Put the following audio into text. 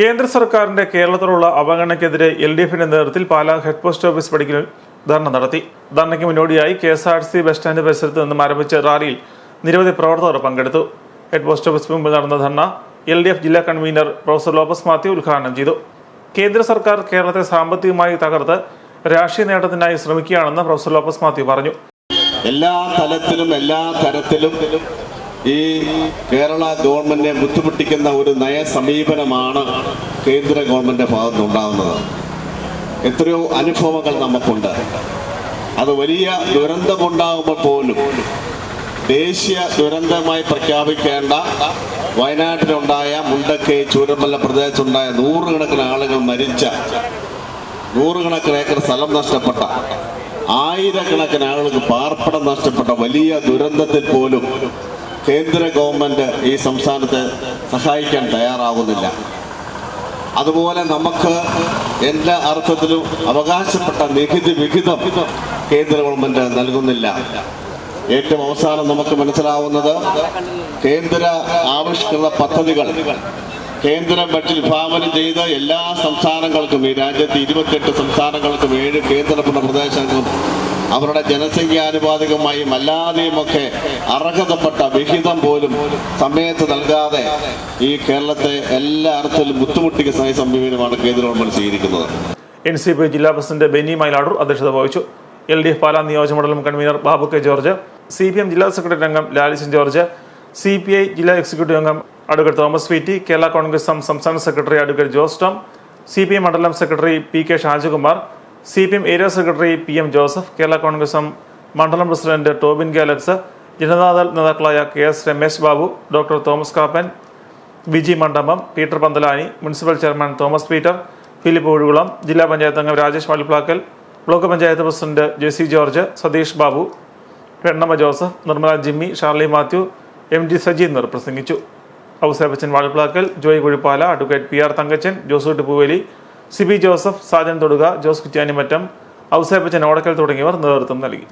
കേന്ദ്ര സർക്കാരിന്റെ കേരളത്തിലുള്ള അവഗണനയ്ക്കെതിരെ എൽ ഡി എഫിന്റെ നേതൃത്വത്തിൽ പാലാ ഹെഡ് പോസ്റ്റ് ഓഫീസ് പടിക്കൽ ധർണ നടത്തി. ധർണയ്ക്ക് മുന്നോടിയായി K S R C bus stand പരിസരത്ത് നിന്നും ആരംഭിച്ച റാലിയിൽ നിരവധി പ്രവർത്തകർ പങ്കെടുത്തു. ഹെഡ് പോസ്റ്റ് ഓഫീസ് മുമ്പിൽ നടന്ന ധർണ എൽ ഡി എഫ് ജില്ലാ കൺവീനർ പ്രൊഫസർ ലോപ്പസ് മാത്യു ഉദ്ഘാടനം ചെയ്തു. കേന്ദ്ര സർക്കാർ കേരളത്തെ സാമ്പത്തികമായി തകർത്ത് രാഷ്ട്രീയ നേട്ടത്തിനായി ശ്രമിക്കുകയാണെന്ന് പ്രൊഫസർ ലോപ്പസ് മാത്യു പറഞ്ഞു. എല്ലാ തലത്തിലും എല്ലാ തരത്തിലും ഈ കേരള ഗവൺമെന്റിനെ ബുദ്ധിമുട്ടിക്കുന്ന ഒരു നയ സമീപനമാണ് കേന്ദ്ര ഗവൺമെന്റിന്റെ ഭാഗത്തുനിന്നുണ്ടാകുന്നത് എത്രയോ അനുഭവങ്ങൾ നമുക്കുണ്ട്. അത് വലിയ ദുരന്തമുണ്ടാകുമ്പോൾ പോലും ദേശീയ ദുരന്തമായി പ്രഖ്യാപിക്കേണ്ട വയനാട്ടിലുണ്ടായ മുണ്ടക്കൈ ചൂരമല്ല പ്രദേശത്തുണ്ടായ നൂറുകണക്കിന് ആളുകൾ മരിച്ച നൂറുകണക്കിന് ഏക്കർ സ്ഥലം നഷ്ടപ്പെട്ട ആയിരക്കണക്കിന് ആളുകൾക്ക് പാർപ്പിടം നഷ്ടപ്പെട്ട വലിയ ദുരന്തത്തിൽ പോലും കേന്ദ്ര ഗവൺമെന്റ് ഈ സംസ്ഥാനത്ത് സഹായിക്കാൻ തയ്യാറാവുന്നില്ല. അതുപോലെ നമുക്ക് എല്ലാ അർത്ഥത്തിലും അവകാശപ്പെട്ട നികുതി വിഹിതം കേന്ദ്ര ഗവൺമെന്റ് നൽകുന്നില്ല. ഏറ്റവും അവസാനം നമുക്ക് മനസ്സിലാവുന്നത് കേന്ദ്ര ആവിഷ്കൃത പദ്ധതികൾ കേന്ദ്ര ബഡ്ജറ്റ് വിഭാവനം ചെയ്ത് എല്ലാ സംസ്ഥാനങ്ങൾക്കും ഈ രാജ്യത്ത് ഇരുപത്തെട്ട് സംസ്ഥാനങ്ങൾക്കും ഏഴ് കേന്ദ്രഭരണ പ്രദേശങ്ങൾക്കും അവരുടെ ജനസംഖ്യാനുപാതികമായും അല്ലാതെയുമൊക്കെ അർഹതപ്പെട്ട വിഹിതം പോലും സമയത്ത് നൽകാതെ ഈ കേരളത്തെ എല്ലാ അർത്ഥത്തിലും ബുദ്ധിമുട്ടിക്കുന്ന സമീപനമാണ് കേന്ദ്ര ഗവൺമെന്റ് സ്വീകരിക്കുന്നത് എൻ സി പി ജില്ലാ പ്രസിഡന്റ് ബെന്നി മൈലാടൂർ അധ്യക്ഷത വഹിച്ചു. എൽ ഡി എഫ് പാലാ നിയോജകമണ്ഡലം convener Babu K George C P M ജില്ലാ സെക്രട്ടറി അംഗം Lalison George C P I ജില്ലാ എക്സിക്യൂട്ടീവ് അംഗം advocate Thomas V T Kerala Congress സംസ്ഥാന secretary advocate Jose Tom C P I മണ്ഡലം secretary P K Shajakumar C P M area secretary P M Joseph Kerala Congress M മണ്ഡലം president Tobin ഗാലക്സ് Janata Dal നേതാക്കളായ K S Ramesh Babu doctor Thomas Kappan Viji Mandapam Peter Panthalani municipal chairman Thomas Peter Philip Ozhukulam ജില്ലാ പഞ്ചായത്ത് അംഗം Rajesh Vallipplakkal block panchayat president Jessy George Satheesh Babu Pennamma Joseph Nirmala Jimmy Sharly Mathew M G Saji എന്നിവർ പ്രസംഗിച്ചു. Ousepachan Valiplakkal Joy Kuzhippala advocate P R Thankachan Josoottu Pooveli Siby Joseph Sajan Thoduka Jose Kuttyanimattam Ouseppachan Odakkal തുടങ്ങിയവർ നേതൃത്വം നൽകി.